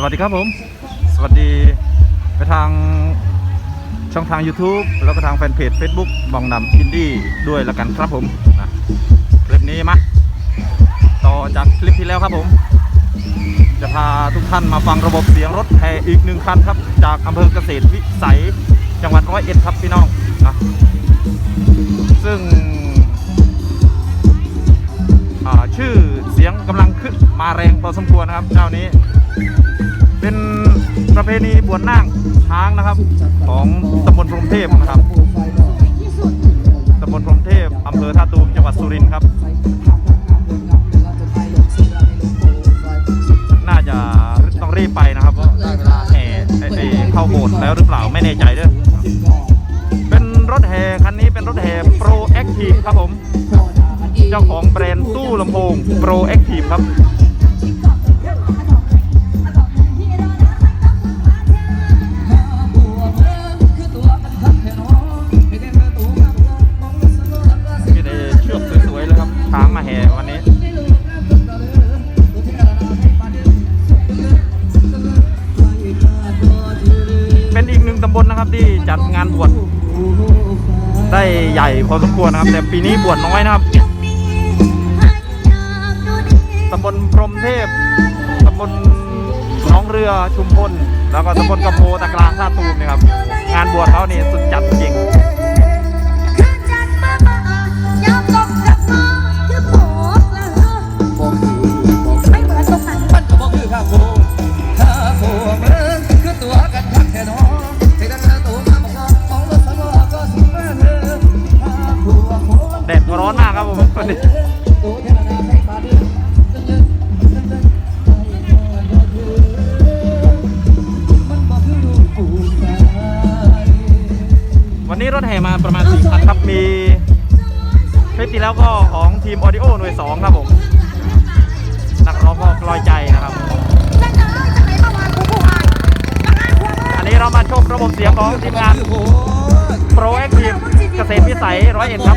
สวัสดีครับผม สวัสดีไปทางช่องทาง YouTube แล้วก็ทางแฟนเพจ Facebook บองนำอินดี้ด้วยละกันครับผมนะคลิปนี้มาต่อจากคลิปที่แล้วครับผม จะพาทุกท่านมาฟังระบบเสียงรถแห่อีกหนึ่งคันครับ จากอำเภอเกษตรวิสัยจังหวัดร้อยเอ็ดครับพี่น้องนะซึ่งชื่อเสียงกำลังขึ้นมาแรงพอสมควรนะครับเจ้านี้ เป็นประเพณีบวชนาคช้างนะครับ ของตำบลพรมเทพนะครับตำบลพรมเทพอำเภอท่าตูมจังหวัดสุรินทร์ครับ น่าจะต้องรีบไปนะครับเพราะได้เวลาแห่เข้าโบสถ์แล้วหรือเปล่าไม่แน่ใจด้อเป็นรถแห่คันนี้เป็นรถแห่โปรแอคทีฟครับผม เจ้าของแบรนด์ตู้ลำโพง Pro Active ครับ จัดงานบวชได้ใหญ่พอสมควรนะครับ แต่ปีนี้บวชน้อยนะครับตำบลพรมเทพตำบลหนองเรือชุมพลแล้วก็ตำบลกระโพตะกลางท่าตูมนะครับ งานบวชเขานี่สุดจัดจริง วันนี้รถแห่มาประมาณ4คันครับ มีคลิปที่แล้วก็ของทีมออดิโอหน่วย2ครับผม นักร้องก็กลอยใจนะครับแล้วจะเล่าจากไหนมาวางกูผู้อ่านจะง่ายกว่าอันนี้เรามาชมระบบเสียงของทีมงาน Pro Active เกษตรวิสัยร้อยเอ็ดครับ